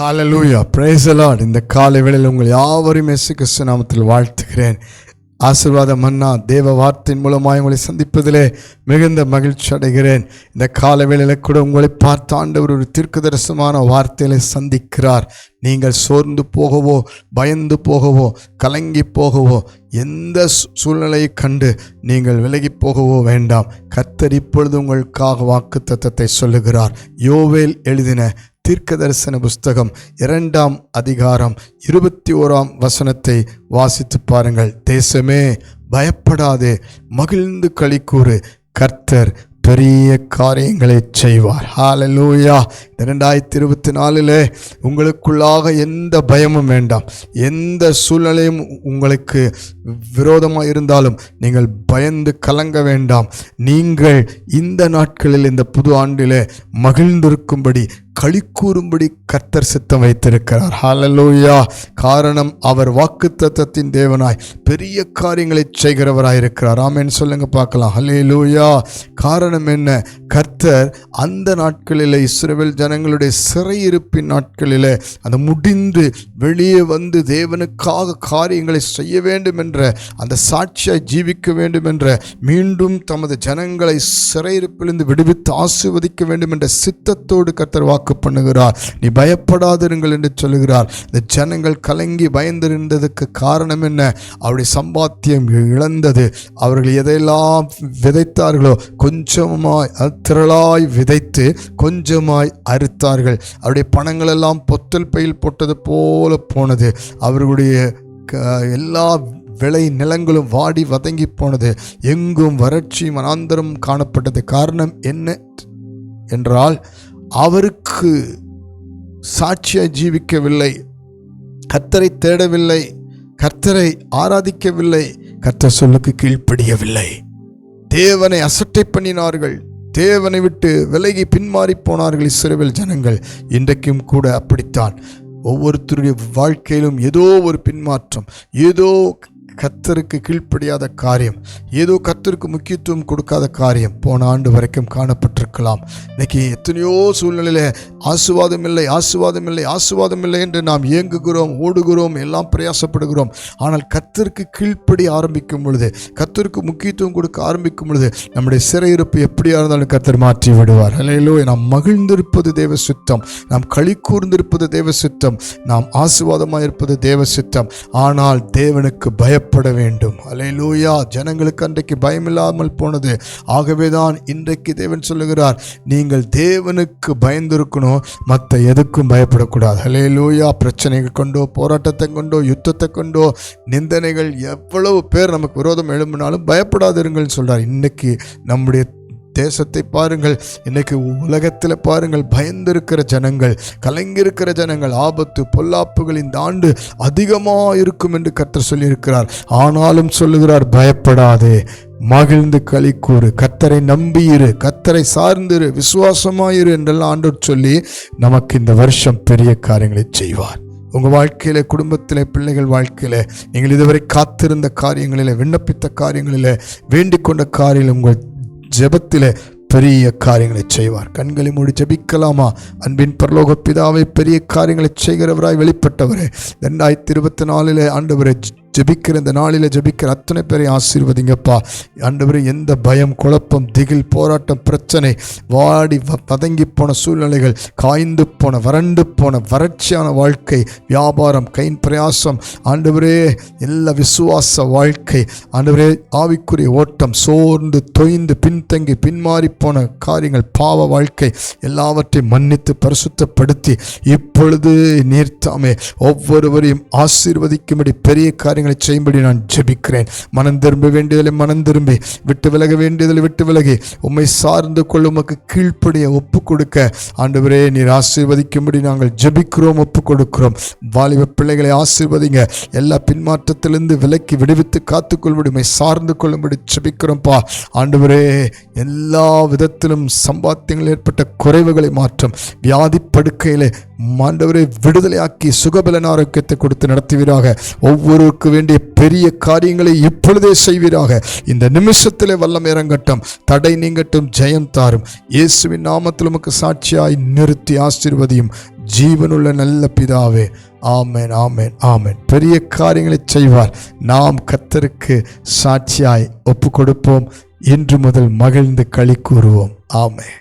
ஹாலலூயா praise இந்த காலை வேளையில் உங்கள் யாவரும் எசு கிறிஸ்து நாமத்தில் வாழ்த்துகிறேன். ஆசிர்வாத மன்னா தேவ வார்த்தையின் மூலமாக உங்களை சந்திப்பதிலே மிகுந்த மகிழ்ச்சி அடைகிறேன். இந்த கால வேளையில் கூட உங்களை பார்த்த ஆண்டவர் ஒரு தீர்க்கதரிசமான வார்த்தைகளை சந்திக்கிறார். நீங்கள் சோர்ந்து போகவோ பயந்து போகவோ கலங்கி போகவோ எந்த சூழ்நிலையை கண்டு நீங்கள் விலகி போகவோ வேண்டாம். கத்தர் இப்பொழுது உங்களுக்காக வாக்கு தத்தத்தை சொல்லுகிறார். யோவேல் எழுதின தீர்க்க தரிசன புஸ்தகம் இரண்டாம் அதிகாரம் இருபத்தி ஓராம் வசனத்தை வாசித்து பாருங்கள். தேசமே பயப்படாதே மகிழ்ந்து களிக்கூறு கர்த்தர் பெரிய காரியங்களை செய்வார். ஹாலலூயா இரண்டாயிரத்தி இருபத்தி நாலில் உங்களுக்குள்ளாக எந்த பயமும் வேண்டாம். எந்த சூழ்நிலையும் உங்களுக்கு விரோதமாக இருந்தாலும் நீங்கள் பயந்து கலங்க வேண்டாம். நீங்கள் இந்த நாட்களில் இந்த புது ஆண்டிலே மகிழ்ந்திருக்கும்படி களி கூறும்படி கர்த்தர் சித்தம் வைத்திருக்கிறார். ஹalleluya காரணம் அவர் வாக்குத்தத்தத்தின் தேவனாய் பெரிய காரியங்களை செய்கிறவராய் இருக்கிறார் ஆமென். சொல்லுங்க பார்க்கலாம். ஹalleluya காரணம் என்ன? கர்த்தர் அந்த நாட்களில் இஸ்ரேல் ஜனங்களுடைய சிறையிருப்பின் நாட்களில் அந்த முடிந்து வெளியே வந்து தேவனுக்காக காரியங்களை செய்ய வேண்டும் என்ற அந்த சாட்சியாய் ஜீவிக்க வேண்டும் என்ற மீண்டும் தமது ஜனங்களை சிறையிருப்பிலிருந்து விடுவித்து ஆசிர்வதிக்க வேண்டும் என்ற சித்தத்தோடு கர்த்தர் வாக்கு பண்ணுகிறார். நீ பயப்படாதிருங்கள் என்று சொல்லுகிறார். இந்த ஜனங்கள் கலங்கி பயந்திருந்ததுக்கு காரணம் என்ன? அவருடைய சம்பாத்தியம் இழந்தது. அவர்கள் எதையெல்லாம் விதைத்தார்களோ கொஞ்சமாய் அது திரளாய் விதைத்து கொஞ்சமாய் அறுத்தார்கள். அவருடைய பணங்களெல்லாம் பொத்தல் பையில் போட்டது போல போனது. அவர்களுடைய க- எல்லா விளை நிலங்களும் வாடி வதங்கி போனது. எங்கும் வறட்சி மனாந்தரம் காணப்பட்டது. காரணம் என்ன என்றால் அவருக்கு சாட்சியாய் ஜீவிக்கவில்லை. கர்த்தரை தேடவில்லை. கர்த்தரை ஆராதிக்கவில்லை. கர்த்தர் சொல்லுக்கு கீழ்ப்படியவில்லை. தேவனை அசட்டை பண்ணினார்கள். தேவனை விட்டு விலகி பின்மாறி போனார்கள் இஸ்ரவேல் ஜனங்கள். இன்றைக்கும் கூட அப்படித்தான். ஒவ்வொருத்தருடைய வாழ்க்கையிலும் ஏதோ ஒரு பின்மாற்றம் ஏதோ கர்த்தருக்கு கீழ்ப்படியாத காரியம் ஏதோ கர்த்தருக்கு முக்கியத்துவம் கொடுக்காத காரியம் போன ஆண்டு வரைக்கும் இருக்கலாம் இன்னைக்கு எத்தனையோ சூழ்நிலையில் ஆசுவாதம் இல்லை ஆசுவாதம் இல்லை ஆசுவாதம் இல்லை என்று நாம் இயங்குகிறோம் ஓடுகிறோம் எல்லாம் பிரயாசப்படுகிறோம். ஆனால் கத்திற்கு கீழ்ப்படி ஆரம்பிக்கும் பொழுது கத்திற்கு முக்கியத்துவம் கொடுக்க ஆரம்பிக்கும் பொழுது நம்முடைய சிறையிருப்பு எப்படியா இருந்தாலும் கத்தர் மாற்றி விடுவார். அல்லையிலோ நாம் மகிழ்ந்திருப்பது தேவ சுத்தம். நாம் களி கூர்ந்திருப்பது தேவ சுத்தம். நாம் ஆசுவாதமாக இருப்பது தேவ சுத்தம். ஆனால் தேவனுக்கு பயப்பட வேண்டும். அலையிலூயா ஜனங்களுக்கு அன்றைக்கு பயமில்லாமல் போனது. ஆகவே தான் இன்றைக்கு தேவன் சொல்லுகிற சொல்லுகிறார் நீங்கள் தேவனுக்கு பயந்திருக்கணும் மற்ற எதுக்கும் பயப்படக்கூடாது. அல்லையிலூயா பிரச்சனைகள் கொண்டோ போராட்டத்தை கொண்டோ யுத்தத்தை கொண்டோ நிந்தனைகள் எவ்வளவு பேர் நமக்கு விரோதம் எழும்பினாலும் பயப்படாதிருங்கள் சொல்கிறார் இன்னைக்கு நம்முடைய தேசத்தை பாருங்கள் இன்னைக்கு உலகத்தில் பாருங்கள் பயந்திருக்கிற ஜனங்கள் கலங்கியிருக்கிற ஜனங்கள் ஆபத்து பொல்லாப்புகள் இந்த ஆண்டு அதிகமாக இருக்கும் என்று கர்த்தர் சொல்லியிருக்கிறார். ஆனாலும் சொல்லுகிறார் பயப்படாதே. மகிழ்ந்து களி கூறு. கத்தரை நம்பியிரு கத்தரை சார்ந்திரு விசுவாசமாயிரு என்றெல்லாம் ஆண்டோர் சொல்லி நமக்கு இந்த வருஷம் பெரிய காரியங்களை செய்வார். உங்கள் வாழ்க்கையில் குடும்பத்தில் பிள்ளைகள் வாழ்க்கையில் நீங்கள் இதுவரை காத்திருந்த காரியங்களில் விண்ணப்பித்த காரியங்களில் வேண்டிக் கொண்ட காரியங்கள் உங்கள் ஜெபத்தில் பெரிய காரியங்களை செய்வார். கண்களை மூடி ஜெபிக்கலாமா? அன்பின் பரலோக பிதாவை பெரிய காரியங்களை செய்கிறவராய் வெளிப்பட்டவரே. ரெண்டாயிரத்தி இருபத்தி நாலில் ஆண்டவரை ஜெபிக்கிற இந்த நாளில் ஜெபிக்கிற அத்தனை பேரை ஆசீர்வதிங்கப்பா. ஆண்டவரே எந்த பயம் குழப்பம் திகில் போராட்டம் பிரச்சனை வாடி வ- போன சூழ்நிலைகள் காய்ந்து போன வறண்டு போன வறட்சியான வாழ்க்கை வியாபாரம் கையின் பிரயாசம் ஆண்டவரே எல்லா விசுவாச வாழ்க்கை ஆண்டவரே ஆவிக்குரிய ஓட்டம் சோர்ந்து தொய்ந்து பின்தங்கி பின்மாறி போன காரியங்கள் பாவ வாழ்க்கை எல்லாவற்றையும் மன்னித்து பரிசுத்தப்படுத்தி இப்பொழுது நீர்த்தாமே ஒவ்வொருவரையும் ஆசீர்வதிக்கும்படி பெரிய காரியம் காரியங்களை செய்யும்படி நான் ஜெபிக்கிறேன். மனம் திரும்ப வேண்டியதில் மனம் திரும்பி. விட்டு விலக வேண்டியதில் விட்டு விலகி. உம்மை சார்ந்து கொள்ள உமக்கு கீழ்ப்படிய ஒப்பு கொடுக்க. ஆண்டவரே நீர் ஆசீர்வதிக்கும்படி நாங்கள் ஜெபிக்கிறோம் ஒப்பு கொடுக்கிறோம். வாலிப பிள்ளைகளை ஆசீர்வதிங்க. எல்லா பின்மாற்றத்திலிருந்து விலக்கி விடுவித்து காத்துக்கொள்ளும்படி உண்மை சார்ந்து கொள்ளும்படி ஜெபிக்கிறோம்ப்பா ஆண்டவரே எல்லா விதத்திலும் சம்பாத்தியங்கள் ஏற்பட்ட குறைவுகளை மாற்றும். வியாதி படுக்கையிலே மாண்டவரை விடுதலையாக்கி சுகபலன் ஆரோக்கியத்தை கொடுத்து நடத்துவீராக. ஒவ்வொருவருக்கு வேண்டிய பெரிய காரியங்களை இப்பொழுதே செய்வீராக. இந்த நிமிஷத்திலே வல்லம் இறங்கட்டும் தடை நீங்கட்டும் ஜெயம் தாரும். இயேசுவின் நாமத்தில் உமக்கு சாட்சியாய் நிறுத்தி ஆசீர்வதியும். ஜீவனுள்ள நல்ல பிதாவே ஆமேன் ஆமேன் ஆமேன். பெரிய காரியங்களை செய்வார். நாம் கத்தருக்கு சாட்சியாய் ஒப்பு கொடுப்போம் இன்று முதல் மகிழ்ந்து களி கூறுவோம். ஆமென்.